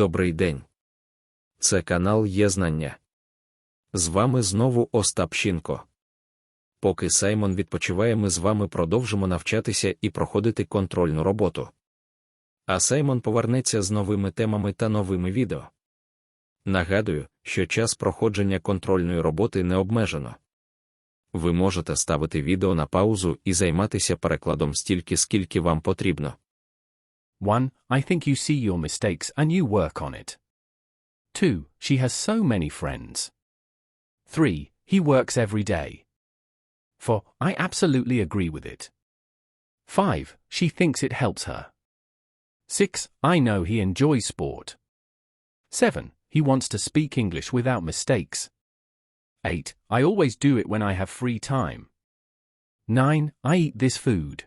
Добрий день. Це канал Є Знання. З вами знову Остап Щінко. Поки Саймон відпочиває, ми з вами продовжимо навчатися і проходити контрольну роботу. А Саймон повернеться з новими темами та новими відео. Нагадую, що час проходження контрольної роботи не обмежено. Ви можете ставити відео на паузу і займатися перекладом стільки, скільки вам потрібно. 1. I think you see your mistakes and you work on it. 2. She has so many friends. 3. He works every day. 4. I absolutely agree with it. 5. She thinks it helps her. 6. I know he enjoys sport. 7. He wants to speak English without mistakes. 8. I always do it when I have free time. 9. I eat this food.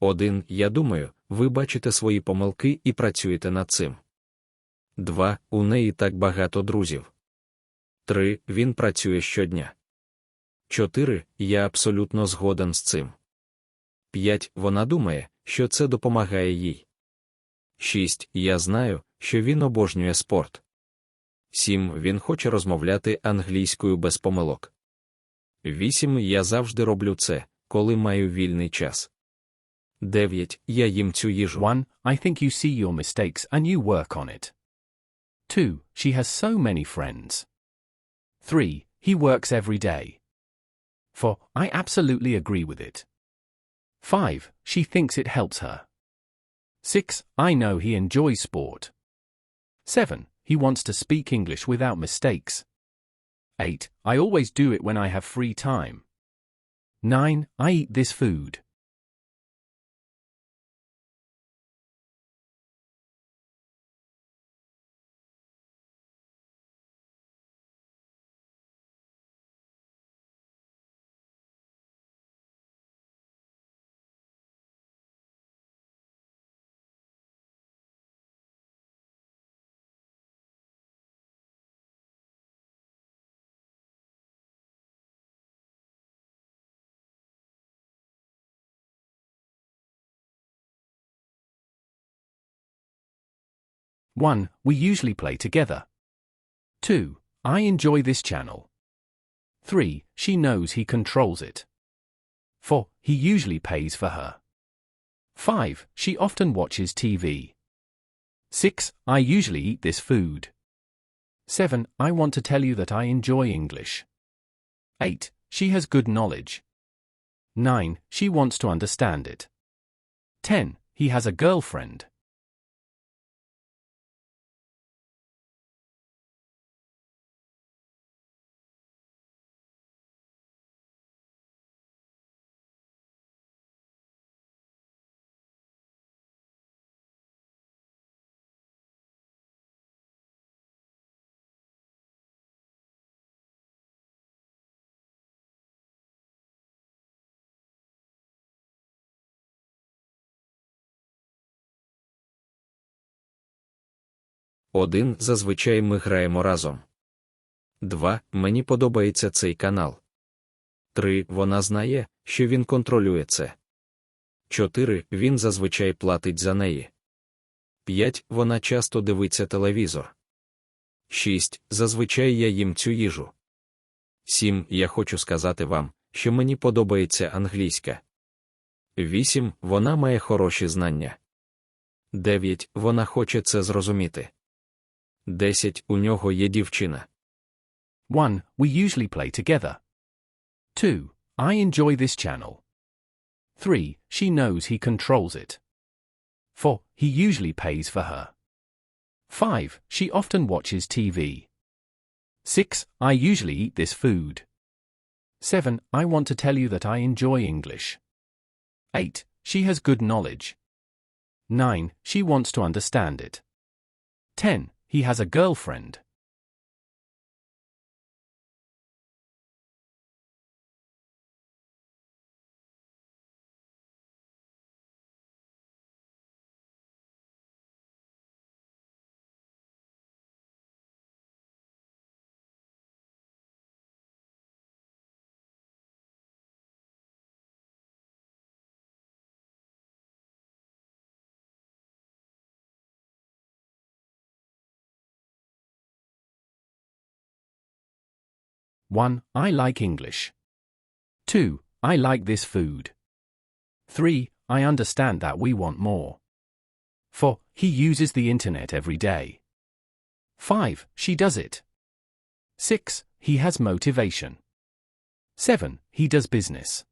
Один, я думаю, ви бачите свої помилки і працюєте над цим. 2. У неї так багато друзів. 3. Він працює щодня. 4. Я абсолютно згоден з цим. 5. Вона думає, що це допомагає їй. 6. Я знаю, що він обожнює спорт. 7. Він хоче розмовляти англійською без помилок. 8. Я завжди роблю це, коли маю вільний час. 9. Я їм цю їжу. 1. I think you see your mistakes and you work on it. 2. She has so many friends. 3. He works every day. 4. I absolutely agree with it. 5. She thinks it helps her. 6. I know he enjoys sport. 7. He wants to speak English without mistakes. 8. I always do it when I have free time. 9. I eat this food. One, we usually play together. Two, I enjoy this channel. Three, she knows he controls it. Four, he usually pays for her. Five, she often watches TV. Six, I usually eat this food. Seven, I want to tell you that I enjoy English. Eight, she has good knowledge. Nine, she wants to understand it. Ten, he has a girlfriend. Один. Зазвичай ми граємо разом. 2. Мені подобається цей канал. 3. Вона знає, що він контролює це. 4. Він зазвичай платить за неї. 5. Вона часто дивиться телевізор. 6. Зазвичай я їм цю їжу. 7. Я хочу сказати вам, що мені подобається англійська. 8. Вона має хороші знання. 9. Вона хоче це зрозуміти. 10. У нього є дівчина. 1. We usually play together. 2. I enjoy this channel. 3. She knows he controls it. 4. He usually pays for her. 5. She often watches TV. 6. I usually eat this food. 7. I want to tell you that I enjoy English. 8. She has good knowledge. 9. She wants to understand it. 10. He has a girlfriend. One, I like English. Two, I like this food. Three, I understand that we want more. Four, he uses the internet every day. Five, she does it. Six, he has motivation. Seven, he does business.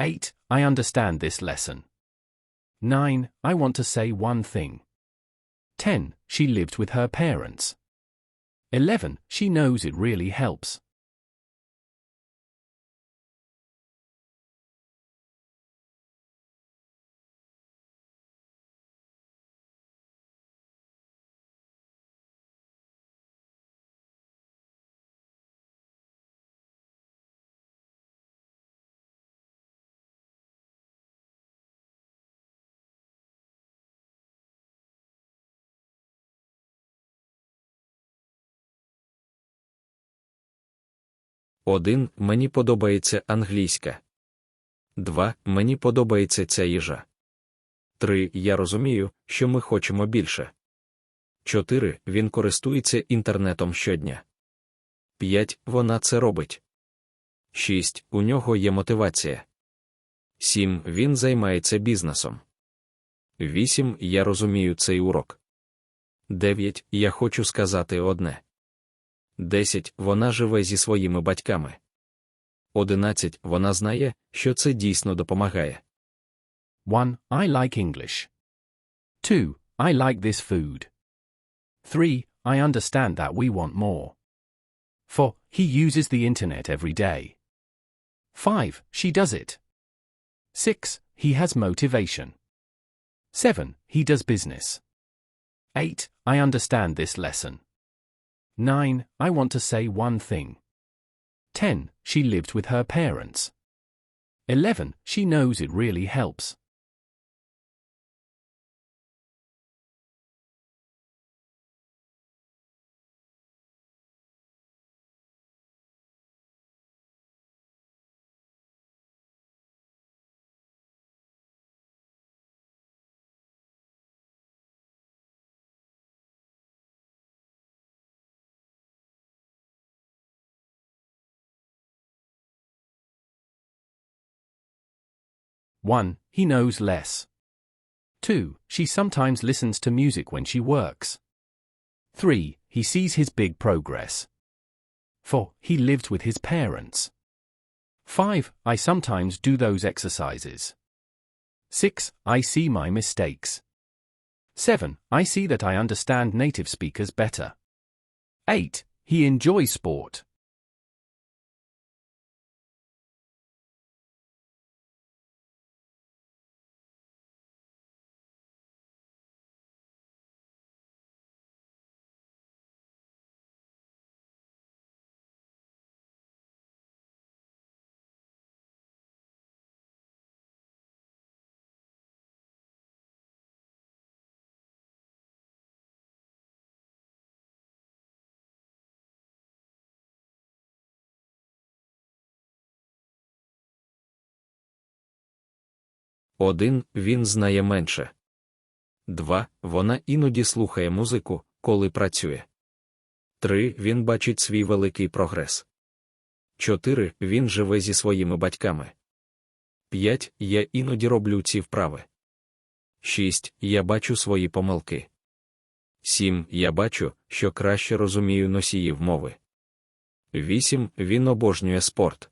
Eight, I understand this lesson. Nine, I want to say one thing. Ten, she lived with her parents. Eleven, she knows it really helps. Один. Мені подобається англійська. Два. Мені подобається ця їжа. Три. Я розумію, що ми хочемо більше. Чотири. Він користується інтернетом щодня. П'ять. Вона це робить. Шість. У нього є мотивація. Сім. Він займається бізнесом. Вісім. Я розумію цей урок. Дев'ять. Я хочу сказати одне. 10. Вона живе зі своїми батьками. 11. Вона знає, що це дійсно допомагає. 1. I like English. 2. I like this food. 3. I understand that we want more. 4. He uses the internet every day. 5. She does it. 6. He has motivation. 7. He does business. 8. I understand this lesson. 9. I want to say one thing. 10. She lived with her parents. 11. She knows it really helps. One, he knows less. Two, she sometimes listens to music when she works. Three, he sees his big progress. Four, he lives with his parents. Five, I sometimes do those exercises. Six, I see my mistakes. Seven, I see that I understand native speakers better. Eight, he enjoys sport. Один. Він знає менше. Два. Вона іноді слухає музику, коли працює. Три. Він бачить свій великий прогрес. Чотири. Він живе зі своїми батьками. П'ять. Я іноді роблю ці вправи. Шість. Я бачу свої помилки. Сім. Я бачу, що краще розумію носіїв мови. Вісім. Він обожнює спорт.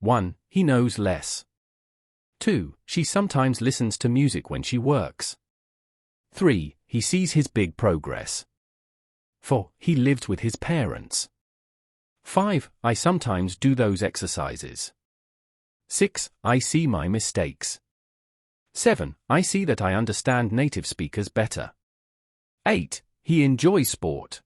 1. He knows less. 2. She sometimes listens to music when she works. 3. He sees his big progress. 4. He lived with his parents. 5. I sometimes do those exercises. 6. I see my mistakes. 7. I see that I understand native speakers better. 8. He enjoys sport.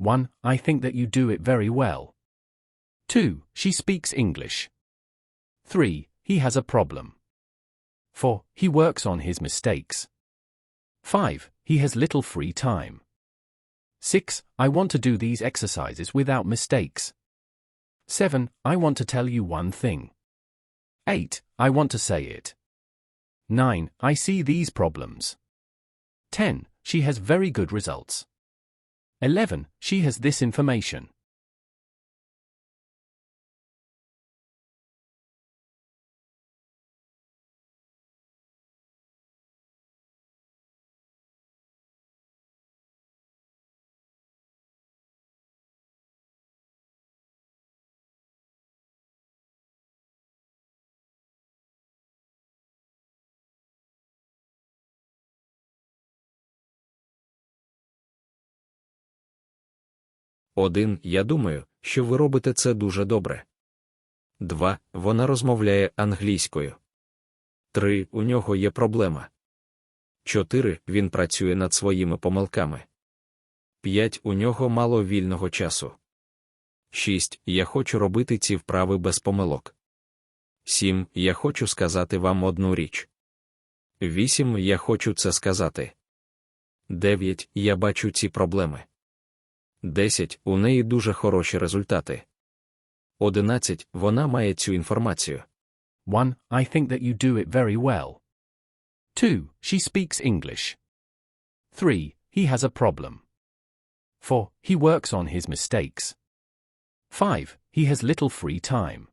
One, I think that you do it very well. Two, she speaks English. Three, he has a problem. Four, he works on his mistakes. Five, he has little free time. Six, I want to do these exercises without mistakes. Seven, I want to tell you one thing. Eight, I want to say it. Nine, I see these problems. Ten, she has very good results. 11. She has this information. Один, я думаю, що ви робите це дуже добре. Два. Вона розмовляє англійською. Три. У нього є проблема. Чотири. Він працює над своїми помилками. П'ять. У нього мало вільного часу. Шість. Я хочу робити ці вправи без помилок. Сім. Я хочу сказати вам одну річ. Вісім. Я хочу це сказати. Дев'ять. Я бачу ці проблеми. 10. У неї дуже хороші результати. 11. Вона має цю інформацію. 1. I think that you do it very well. 2. She speaks English. 3. He has a problem. 4. He works on his mistakes. 5. He has little free time.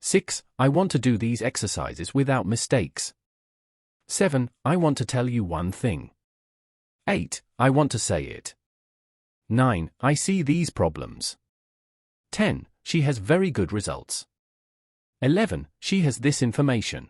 6. I want to do these exercises without mistakes. 7. I want to tell you one thing. 8. I want to say it. 9. I see these problems. 10. She has very good results. 11. She has this information.